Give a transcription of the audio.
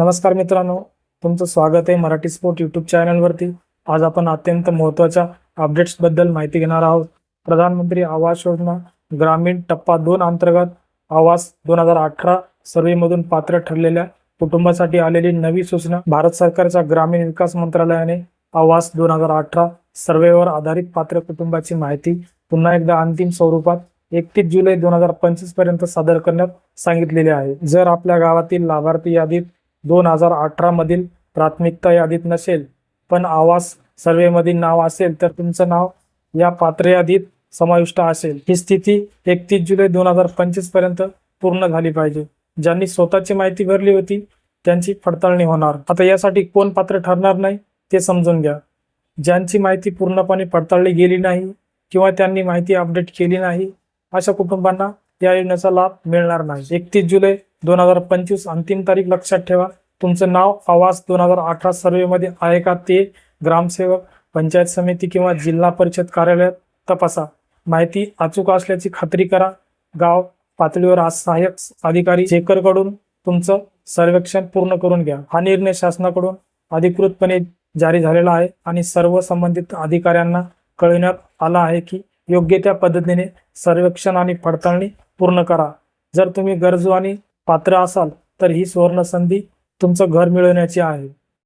नमस्कार मित्रांनो तुमचं स्वागत आहे मराठी स्पोर्ट यूट्यूब चॅनलवरती. आज आपण अत्यंत महत्त्वाच्या अपडेट्सबद्दल माहिती घेणार आहोत. प्रधानमंत्री आवास योजना ग्रामीण टप्पा दोन अंतर्गत आवास दोन हजार अठरा सर्वेमधून पात्र ठरलेल्या कुटुंबासाठी आलेली नवी सूचना. भारत सरकारच्या ग्रामीण विकास मंत्रालयाने आवास दोन हजार अठरा सर्वेवर आधारित पात्र कुटुंबाची माहिती पुन्हा एकदा अंतिम स्वरूपात एकतीस जुलै दोन हजार पंचवीसपर्यंत सादर करण्यात सांगितलेले आहे. जर आपल्या गावातील लाभार्थी यादीत दोन हजार अठरामधील प्राथमिकता यादीत नसेल पण आवास सर्वेमधील नाव असेल तर तुमचं नाव या पात्र यादीत समाविष्ट असेल. ही स्थिती एकतीस जुलै दोन हजार पंचवीसपर्यंत पूर्ण झाली पाहिजे. ज्यांनी स्वतःची माहिती भरली होती त्यांची पडताळणी होणार. आता यासाठी कोण पात्र ठरणार नाही ते समजून घ्या. ज्यांची माहिती पूर्णपणे पडताळली गेली नाही किंवा त्यांनी माहिती अपडेट केली नाही अशा कुटुंबांना या योजनेचा लाभ मिळणार नाही. एकतीस जुलै दोन हजार पंचवीस अंतिम तारीख लक्षात ठेवा. तुमचं नाव आवाज दोन हजार अठरा सर्वेमध्ये आहे का ते ग्रामसेवक पंचायत समिती किंवा जिल्हा परिषद कार्यालयात तपासा. माहिती अचूक असल्याची खात्री करा. गाव पातळीवर आज सहाय्यक अधिकारी चेकरकडून तुमचं सर्वेक्षण पूर्ण करून घ्या. हा निर्णय शासनाकडून अधिकृतपणे जारी झालेला आहे आणि सर्व संबंधित अधिकाऱ्यांना कळविण्यात आला आहे की योग्य त्या पद्धतीने सर्वेक्षण आणि पडताळणी पूर्ण करा. जर तुम्ही गरजू आणि पात्र असाल तर ही सुवर्ण संधी तुमचं घर मिळवण्याची आहे.